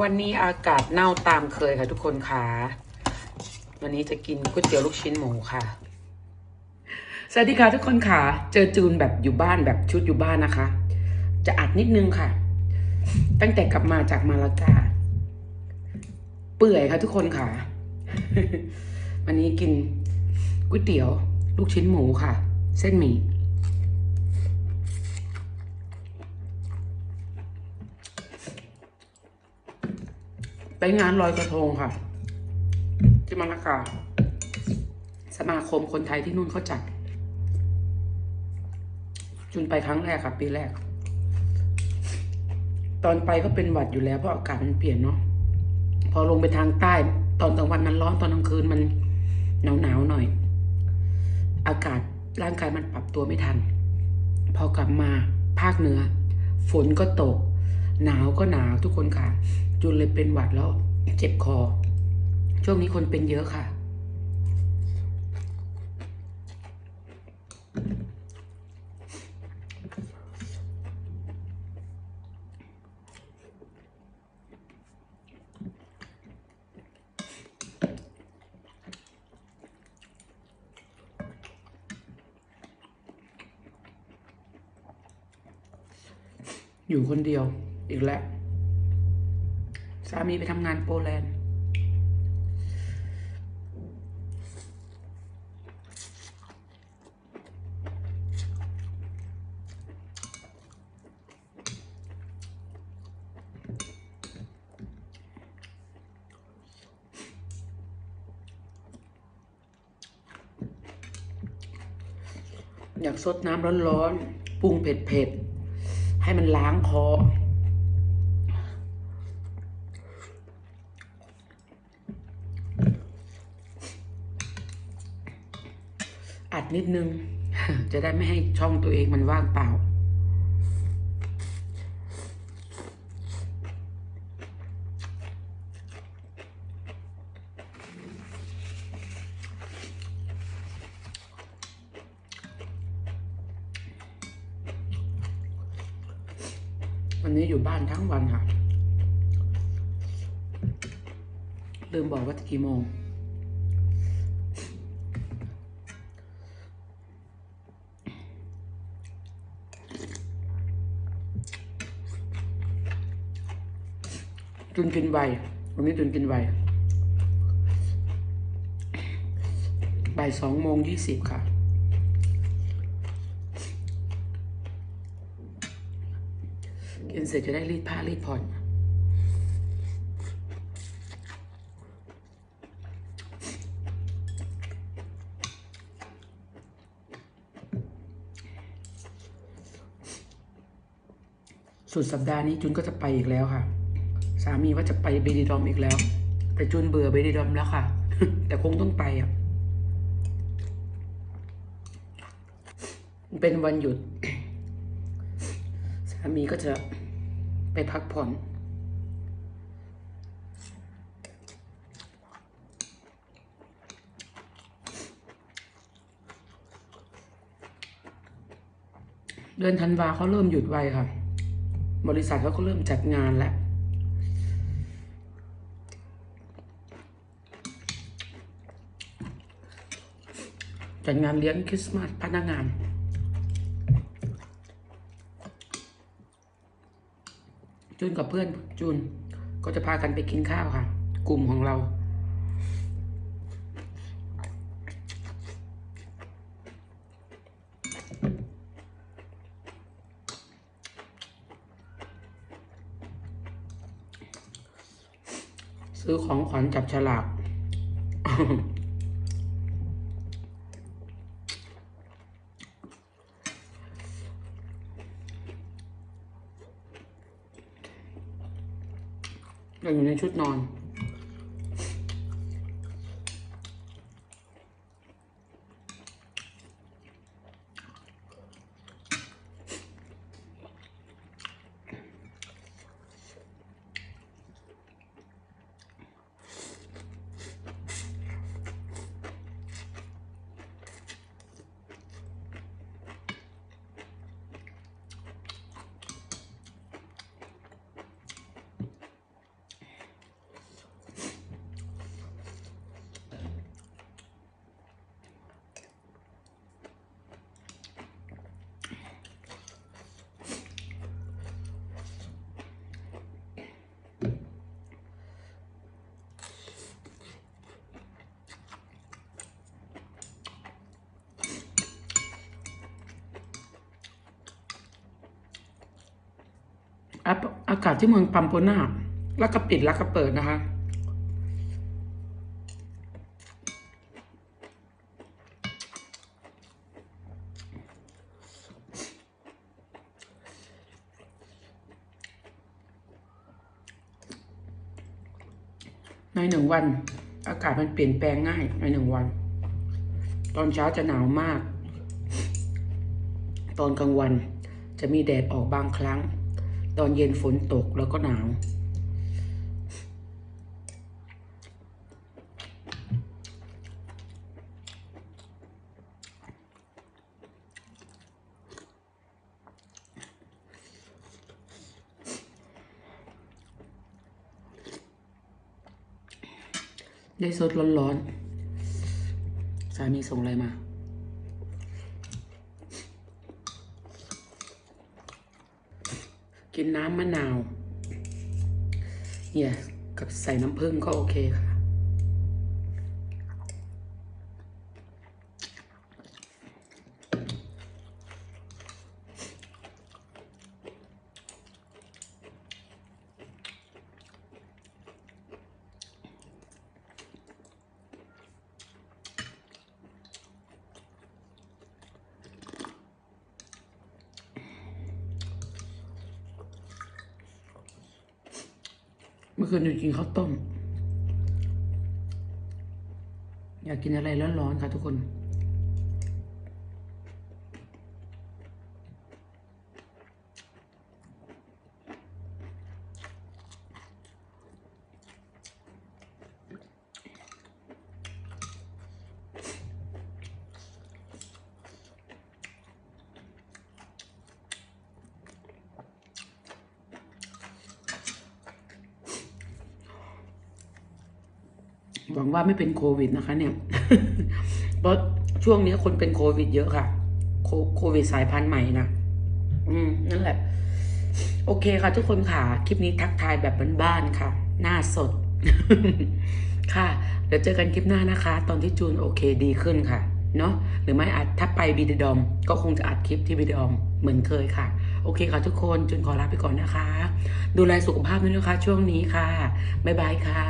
วันนี้อากาศเน่าตามเคยค่ะทุกคนค่ะวันนี้จะกินก๋วยเตี๋ยวลูกชิ้นหมูค่ะ สวัสดีค่ะทุกคนค่ะ เจอจูนแบบอยู่บ้านแบบชุดอยู่บ้านนะคะ จะอัดนิดนึงค่ะ ตั้งแต่กลับมาจากมาลากา เปื่อยค่ะทุกคนค่ะ วันนี้กินก๋วยเตี๋ยวลูกชิ้นหมูค่ะ เส้นหมี่ ไปงานลอยกระทงค่ะ ที่มาลากาสมาคมคนไทยที่นู่นเขาจัด จุนไปครั้งแรกค่ะ ปีแรก ตอนไปก็เป็นหวัดอยู่แล้วเพราะอากาศมันเปลี่ยนเนาะพอลงไปทางใต้ ตอนกลางวันมันร้อนตอนกลางคืนมันหนาวหนาวๆหน่อย อากาศร่างกายมันปรับตัวไม่ทัน พอกลับมาภาคเหนือ ฝนก็ตก หนาวก็หนาวทุกคนค่ะ จุนเลยเป็นหวัดแล้ว เจ็บคอ ช่วงนี้คนเป็นเยอะค่ะ อยู่คนเดียวอีกแล้ว สามีไปทำงานโปแลนด์ อยากซดน้ำร้อนๆ ปรุงเผ็ดๆ ให้มันล้างคอ อัดนิดนึง จะได้ไม่ให้ช่องตัวเองมันว่างเปล่า วันนี้อยู่บ้านทั้งวันค่ะ ลืมบอกว่ากี่โมง จุนกินไววันนี้จุนกินไวบ่ายสองโมงยี่สิบค่ะ กินเสร็จจะได้รีดผ้ารีดผ่อนสุดสัปดาห์นี้จุนก็จะไปอีกแล้วค่ะ สามีว่าจะไปเบดีดอมอีกแล้ว แต่จุนเบื่อเบดีดอมแล้วค่ะ แต่คงต้องไปอะ เป็นวันหยุด สามีก็จะไปพักผ่อน เดือนธันวาเขาเริ่มหยุดไวค่ะ บริษัทเขาก็เริ่มจัดงานแล้ว จัดงานเลี้ยงคริสต์มาสพนักงานจูนกับเพื่อนจูนก็จะพากันไปกินข้าวค่ะ กลุ่มของเราซื้อของขวัญจับฉลาก เราอยู่ในชุดนอน อากาศที่เมืองปัมโปนาแล้วก็ปิดแล้วก็เปิดนะคะ ในหนึ่งวัน อากาศมันเปลี่ยนแปลงง่ายในหนึ่งวัน ตอนเช้าจะหนาวมาก ตอนกลางวันจะมีแดดออกบางครั้ง ตอนเย็นฝนตกแล้วก็หนาว ได้สดร้อนๆ สามีส่งอะไรมา กินน้ำมะนาว เนี่ย กับใส่น้ำผึ้งก็โอเคค่ะ เมื่อคืนหนูกินข้าวต้ม อยากกินอะไรร้อนๆค่ะทุกคน หวังว่าไม่เป็นโควิดนะคะ เนี่ย เพราะช่วงนี้คนเป็นโควิด เยอะค่ะ โควิดสายพันธุ์ใหม่นะ อืม นั่นแหละ โอเคค่ะ ทุกคนค่ะ คลิปนี้ทักทายแบบบ้านๆค่ะ หน้าสด ค่ะ เดี๋ยวเจอกันคลิปหน้านะคะ ตอนที่จูนโอเคดีขึ้นค่ะ เนาะ หรือไม่อาจถ้าไปบีดดอม ก็คงจะอัดคลิปที่บีดดอมเหมือนเคยค่ะ โอเคค่ะทุกคนจูนขอลาไปก่อนนะคะ ดูแลสุขภาพด้วยนะคะ ช่วงนี้ค่ะ บ๊ายบายค่ะ